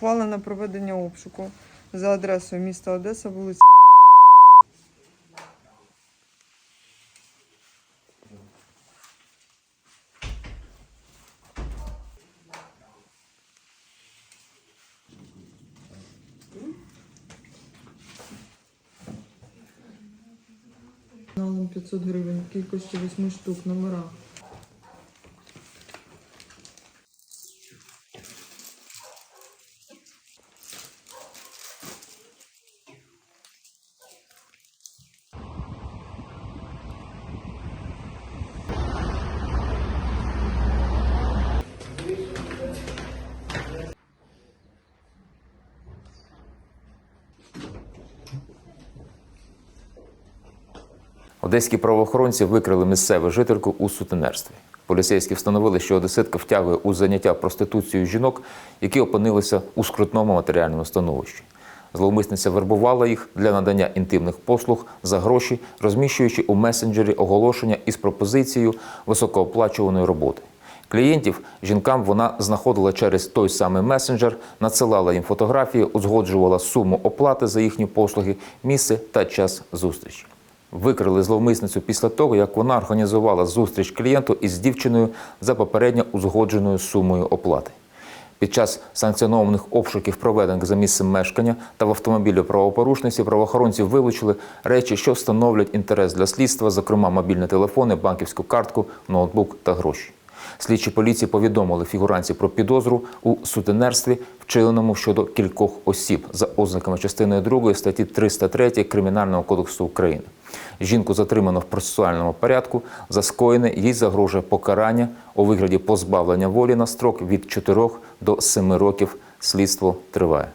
Ухвалено проведення обшуку за адресою міста Одеса, вулиця. Налом 500 гривень, кількості 8 штук, номера. Одеські правоохоронці викрили місцеву жительку у сутенерстві. Поліцейські встановили, що одеситка втягує у заняття проституцією жінок, які опинилися у скрутному матеріальному становищі. Зловмисниця вербувала їх для надання інтимних послуг за гроші, розміщуючи у месенджері оголошення із пропозицією високооплачуваної роботи. Клієнтів жінкам вона знаходила через той самий месенджер, надсилала їм фотографії, узгоджувала суму оплати за їхні послуги, місце та час зустрічі. Викрили зловмисницю після того, як вона організувала зустріч клієнту із дівчиною за попередньо узгодженою сумою оплати. Під час санкціонованих обшуків, проведених за місцем мешкання та в автомобілі правопорушниці, правоохоронці вилучили речі, що становлять інтерес для слідства, зокрема мобільні телефони, банківську картку, ноутбук та гроші. Слідчі поліції повідомили фігуранці про підозру у сутенерстві, вчиненому щодо кількох осіб за ознаками частини 2 статті 303 Кримінального кодексу України. Жінку затримано в процесуальному порядку. За скоєне їй загрожує покарання у вигляді позбавлення волі на строк від 4 до 7 років. Слідство триває.